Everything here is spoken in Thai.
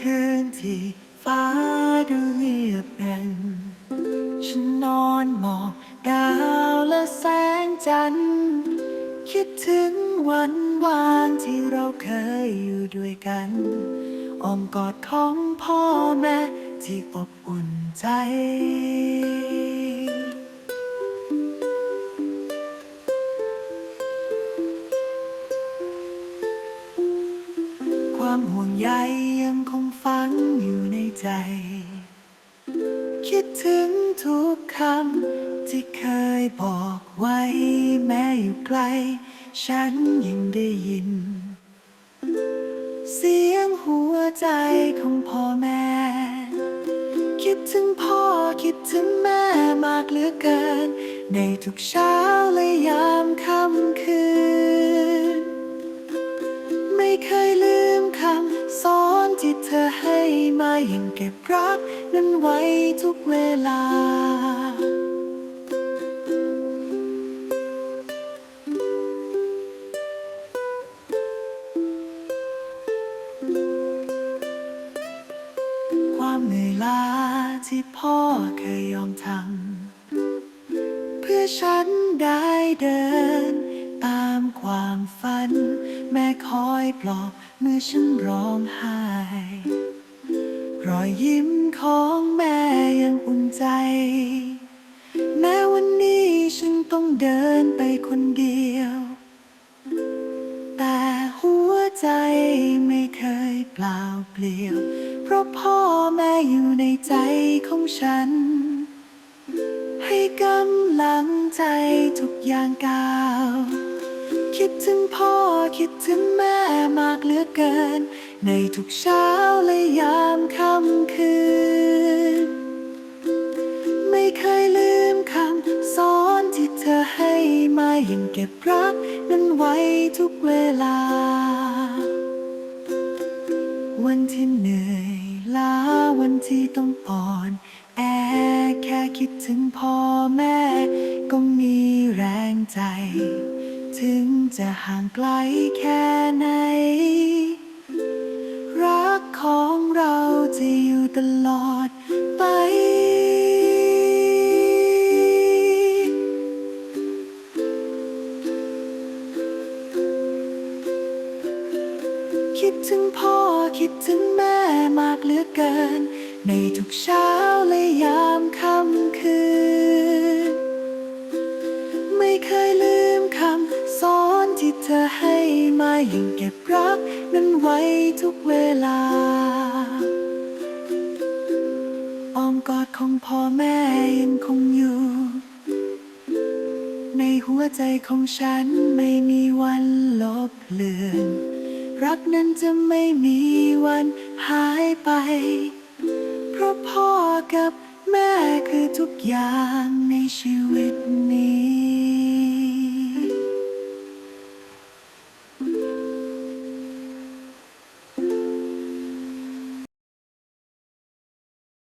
คืนที่ฟ้าดูเงียบงันฉันนอนมองดาวและแสงจันทร์คิดถึงวันวานที่เราเคยอยู่ด้วยกันอ้อมกอดของพ่อแม่ที่อบอุ่นใจ ฝังอยู่ในใจ คิดถึงทุกคำที่เคยบอกไว้แม้อยู่ไกล ฉันยังได้ยิน เสียงหัวใจของพ่อแม่ คิดถึงพ่อคิดถึงแม่มากเหลือเกิน ในทุกเช้าและยามค่ำคืน เธอให้มายังเก็บรักนั้นไว้ทุกเวลา ความเหนื่อยล้าที่พ่อเคยยอมทำเพื่อฉันได้เดิน ตามความฝัน แม่คอยปลอบ เมื่อฉันร้องไห้ รอยยิ้มของแม่ยังอุ่นใจ แม้วันนี้ฉันต้องเดินไปคนเดียว แต่หัวใจไม่เคยเปล่าเปลี่ยว เพราะพ่อแม่อยู่ในใจของฉัน ให้กำลังใจทุกอย่างก้าว คิดถึงพ่อคิดถึงแม่มากเหลือเกิน ในทุกเช้าและยามค่ำคืน ไม่เคยลืมคำสอนที่เธอให้มายังเก็บรักนั้นไว้ทุกเวลา วันที่เหนื่อยล้าวันที่ต้องอ่อน แอแค่คิดถึงพ่อ ห่างไกลแค่ไหน รักของเราจะอยู่ตลอดไป คิดถึงพ่อคิดถึงแม่มากเหลือเกิน ในทุกเช้าและยาม มายังเก็บรักนั้นไว้ทุกเวลาอ้อมกอดของพ่อแม่ยังคงอยู่ ในหัวใจของฉันไม่มีวันลบเลือน รักนั้นจะไม่มีวันหายไป เพราะพ่อกับแม่คือทุกอย่างในชีวิตนี้